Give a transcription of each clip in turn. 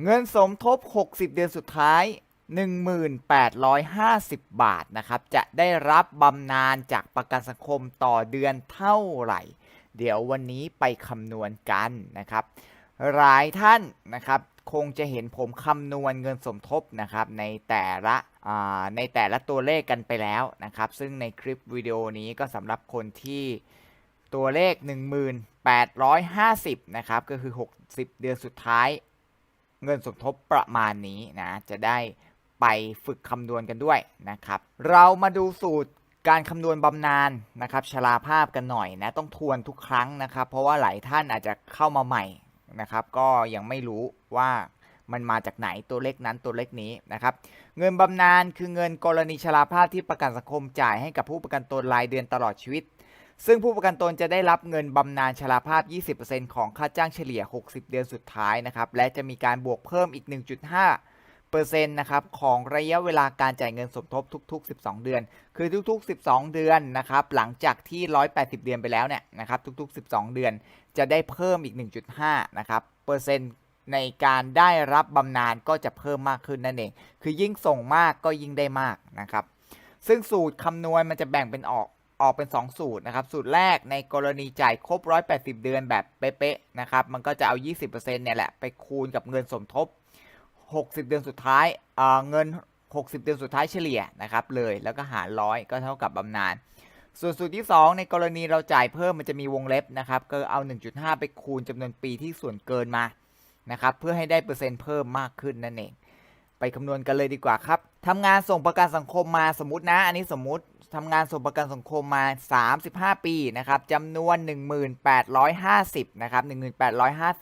เงินสมทบ 60 เดือนสุดท้าย 1,850 บาทนะครับ จะได้รับบำนาญจากประกันสังคมต่อเดือนเท่าไหร่ เดี๋ยววันนี้ไปคำนวณกันนะครับ หลายท่านนะครับคงจะเห็นผมคำนวณเงินสมทบนะครับในแต่ละในแต่ละตัวเลขกันไปแล้วนะครับ ซึ่งในคลิปวิดีโอนี้ก็สำหรับคนที่ตัวเลข 1850 นะครับ ก็คือ 60 เดือนสุดท้าย เงินสมทบประมาณนี้นะจะได้ไปฝึกคำนวณกันด้วยนะครับ เรามาดูสูตรการคำนวณบำนาญนะครับชราภาพกันหน่อยนะต้องทวนทุกครั้งนะครับ เพราะว่าหลายท่านอาจจะเข้ามาใหม่นะครับ ก็ยังไม่รู้ว่ามันมาจากไหนตัวเลขนั้นตัวเลขนี้นะครับ เงินบำนาญคือเงินกรณีชราภาพที่ประกันสังคมจ่ายให้กับผู้ประกันตนรายเดือนตลอดชีวิต ซึ่งผู้ประกันตนจะได้รับเงินบำนาญชราภาพ 20%ของค่าจ้างเฉลี่ย 60 เดือนสุดท้ายนะครับ และจะมีการบวกเพิ่มอีก 1.5เปอร์เซ็นต์นะครับของระยะเวลาการจ่ายเงินสมทบทุก ๆ 12 เดือน คือทุก ๆ 12 เดือนนะครับหลังจากที่ 180 เดือนไปแล้วเนี่ยนะครับทุก ๆ 12 เดือนจะได้เพิ่มอีก 1.5 นะครับเปอร์เซ็นต์ในการได้รับบำนาญก็จะเพิ่มมากขึ้นนั่นเอง คือยิ่งส่งมากก็ยิ่งได้มากนะครับ ซึ่งสูตรคำนวณมันจะแบ่งเป็นออก ออกเป็น 2 สูตรนะครับ สูตรแรกในกรณีจ่ายครบ 180 เดือนแบบเป๊ะๆนะครับ มันก็จะเอา 20%เนี่ยแหละไปคูณกับเงินสมทบ 60 เดือนสุดท้ายเอ่อเงิน 60 เดือนสุดท้ายเฉลี่ยนะครับเลยแล้วก็หารร้อยก็เท่ากับบำนาญส่วนสูตรที่ 2 ในกรณีเราจ่ายเพิ่มมันจะมีวงเล็บนะครับก็เอา 1.5 ไปคูณจำนวนปีที่ส่วนเกินมานะครับเพื่อให้ได้เปอร์เซ็นต์เพิ่มมากขึ้นนั่นเอง ไปคำนวณกันเลยดีกว่าครับทำงานส่งประกันสังคมมาสมมตินะ อันนี้สมมติทำงานส่งประกันสังคมมา 35 ปีนะครับจำนวน 1850นะครับ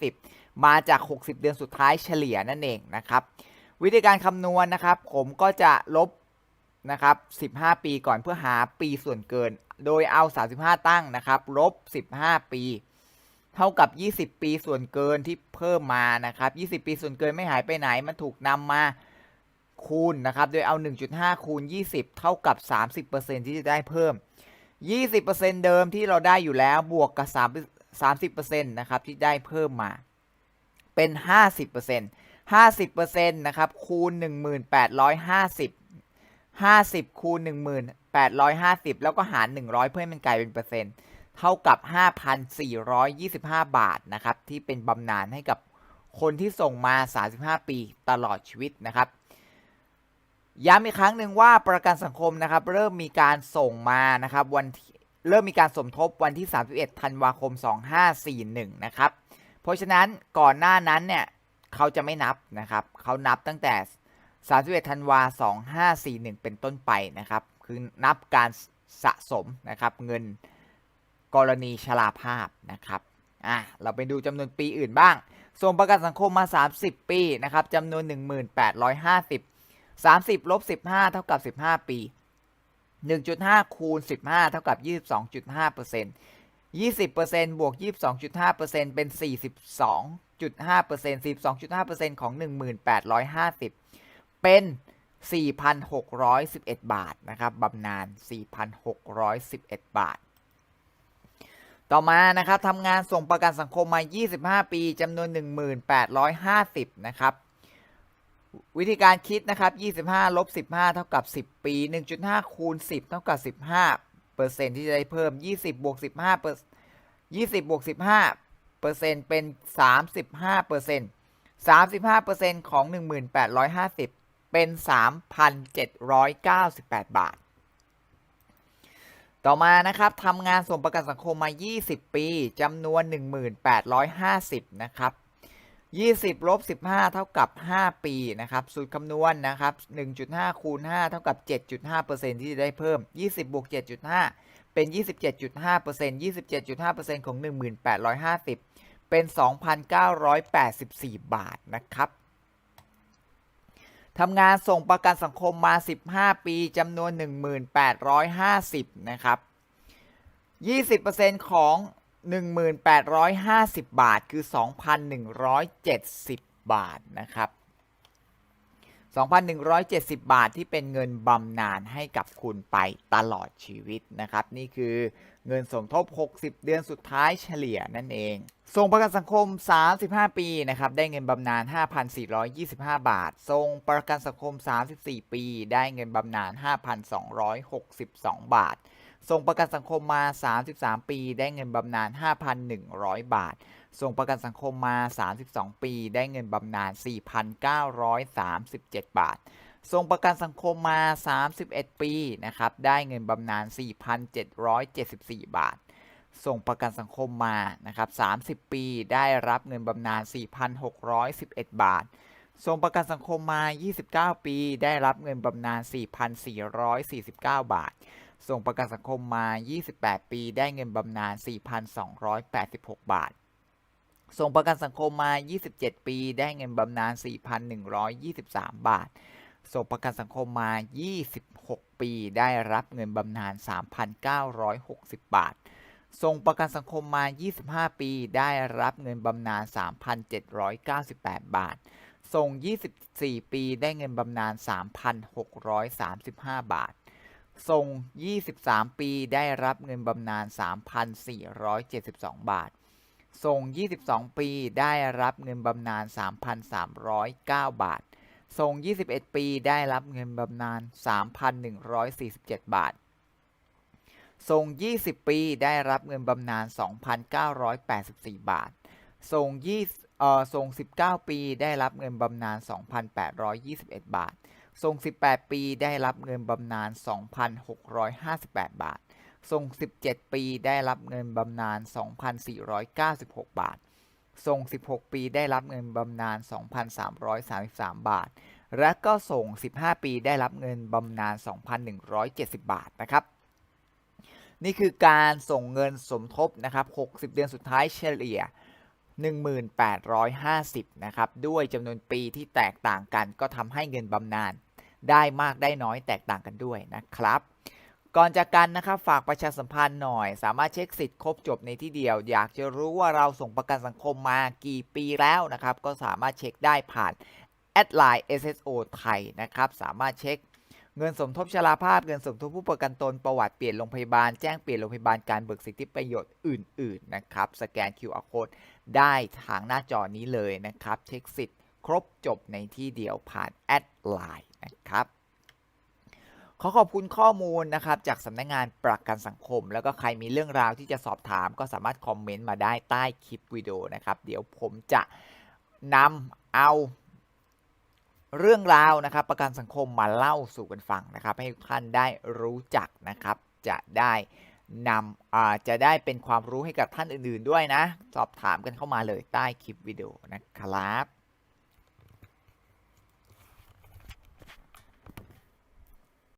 1850 มาจาก 60 เดือนสุดท้ายเฉลี่ยนั่นเองนะครับวิธีการคำนวณนะครับ ผมก็จะลบนะครับ15 ปีก่อนเพื่อหาปีส่วนเกิน โดยเอา 35 ตั้งนะครับลบ 15 ปี เท่ากับ 20 ปีส่วนเกินที่เพิ่มมานะครับ 20 ปีส่วนเกินไม่หายไปไหน มันถูกนำมา คูณนะครับ โดยเอา 1.5 คูณ 20 เท่ากับ 30%ที่จะได้เพิ่ม 20%เดิมที่เราได้อยู่แล้วบวกกับ 3 30%นะครับที่ได้เพิ่มมาเป็น 50% 50%นะครับคูณ 1850 50 คูณ 1850 แล้วก็หาร 100 เพื่อให้มันกลายเป็นเปอร์เซ็นต์เท่ากับ 5,425 บาทนะครับที่เป็นบำนาญให้กับคนที่ส่งมา 35 ปีตลอดชีวิตนะครับ ย้ำอีกครั้งหนึ่งว่าประกันสังคมนะครับ เริ่มมีการส่งมานะครับ วันเริ่มมีการสมทบวันที่ 31 ธันวาคม 2541 นะครับ เพราะฉะนั้นก่อนหน้านั้นเนี่ยเขาจะไม่นับนะครับ เขานับตั้งแต่ 31 ธันวา 2541 เป็นต้นไปนะครับ คือนับการสะสมนะครับเงินกรณีชราภาพนะครับอะเราไปดูจำนวนปีอื่นบ้างส่งประกันสังคมมา 30 ปีนะครับจำนวน 1850 30ลบ15 เท่ากับ 15 ปี 1.5 คูณ 15 เท่ากับ 22.5% 20%บวก 22.5%เป็น 42.5% 42.5%ของ 1850 เป็น 4,611 บาทนะครับบำนาญ 4,611 บาท ต่อมานะครับทำงานส่งประกันสังคมมา 25 ปีจำนวน 1850 นะครับ วิธีการคิดนะครับ 25 ลบ 15 เท่ากับ 10 ปี 1.5 คูณ 10 เท่ากับ 15เปอร์เซ็นต์ที่จะได้เพิ่ม 20 บวก 15เปอร์20 บวก 15เปอร์เซ็นต์เป็น 35เปอร์เซ็นต์35เปอร์เซ็นต์ของ 1850 เป็น 3,798 บาท ต่อมานะครับทำงานส่งประกันสังคมมา 20 ปีจำนวน 1850 นะครับ 20ลบ15 เท่ากับ 5 ปีนะครับสูตรคำนวณนนะครับ 1.5 คูณ 5 เท่ากับ 7.5%ที่จะได้เพิ่ม 20บวก7.5 เป็น 27.5% 27.5%ของ 1850 เป็น 2,984 บาทนะครับทำงานส่งประกันสังคมมา 15 ปีจำนวน 1850 นะครับ 20%ของ 1,850 บาทคือ 2,170 บาทนะครับ 2,170 บาทที่เป็นเงินบำนาญให้กับคุณไปตลอดชีวิตนะครับ นี่คือเงินสมทบ 60 เดือนสุดท้ายเฉลี่ยนั่นเองส่งประกันสังคม 35 ปีนะครับได้เงินบำนาญ 5,425 บาทส่งประกันสังคม 34 ปี ได้เงินบำนาญ 5,262 บาท ส่งประกันสังคมมา 33 ปี ได้เงินบำนาญ 5,100 บาท ส่งประกันสังคมมา 32 ปี ได้เงินบำนาญ 4,937 บาท ส่งประกันสังคมมา 31 ปีนะครับ ได้เงินบำนาญ 4,774 บาท ส่งประกันสังคมมา นะครับ 30 ปี ได้รับเงินบำนาญ 4,611 บาทส่งประกันสังคมมา 29 ปี ได้รับเงินบำนาญ 4,449 บาท ส่งประกันสังคมมา 28 ปี ได้เงินบำนาญ 4,286 บาท ส่งประกันสังคมมา 27 ปี ได้เงินบำนาญ 4,123 บาท ส่งประกันสังคมมา 26 ปี ได้รับเงินบำนาญ 3,960 บาท ส่งประกันสังคมมา 25 ปี ได้รับเงินบำนาญ 3,798 บาท ส่ง 24 ปี ได้เงินบำนาญ 3,635 บาท ส่ง23 ปีได้รับเงินบำนาญ 3,472 บาทส่ง22 ปีได้รับเงินบำนาญ 3,309 บาทส่ง21 ปีได้รับเงินบำนาญ 3,147 บาทส่ง20 ปีได้รับเงินบำนาญ 2,984 บาทส่ง20เอ่อส่ง19 ปีได้รับเงินบำนาญ 2,821 บาท ส่ง18 ปีได้รับเงินบำนาญ 2,658 บาทส่ง17 ปีได้รับเงินบำนาญ 2,496 บาทส่ง16 ปีได้รับเงินบำนาญ 2,333 บาท และก็ส่ง 15 ปีได้รับเงินบำนาญ 2,170 บาทนะครับ นี่คือการส่งเงินสมทบนะครับ 60 เดือนสุดท้ายเฉลี่ย 1,850 นะครับ ด้วยจำนวนปีที่แตกต่างกัน ก็ทำให้เงินบำนาญได้มากได้น้อยแตกต่างกันด้วยนะครับ ก่อนจากกันนะครับฝากประชาสัมพันธ์หน่อย สามารถเช็คสิทธิ์ครบจบในที่เดียว อยากจะรู้ว่าเราส่งประกันสังคมมากี่ปีแล้วนะครับ ก็สามารถเช็คได้ผ่านแอดไลน์ SSO ไทยนะครับ สามารถเช็ค เงินสมทบชราภาพเงินสมทบผู้ประกันตนประวัติเปลี่ยนโรงพยาบาลแจ้งเปลี่ยนโรงพยาบาลการเบิกสิทธิประโยชน์อื่น ๆ นะครับ สแกน QR code ได้ทางหน้าจอนี้เลยนะครับ เช็คสิทธิ์ครบจบในที่เดียวผ่านแอดไลน์นะครับขอขอบคุณข้อมูลนะครับจากสำนักงงานประกันสังคม แล้วก็ใครมีเรื่องราวที่จะสอบถาม ก็สามารถคอมเมนต์มาได้ใต้คลิปวิดีโอนะครับ เดี๋ยวผมจะนำเอา เรื่องราวนะครับ ประกันสังคมมาเล่าสู่กันฟังนะครับ ให้ทุกท่านได้รู้จักนะครับ จะได้นำอ่าจะได้เป็นความรู้ให้กับท่านอื่น ๆ ด้วยนะ สอบถามกันเข้ามาเลยใต้คลิปวิดีโอนะครับ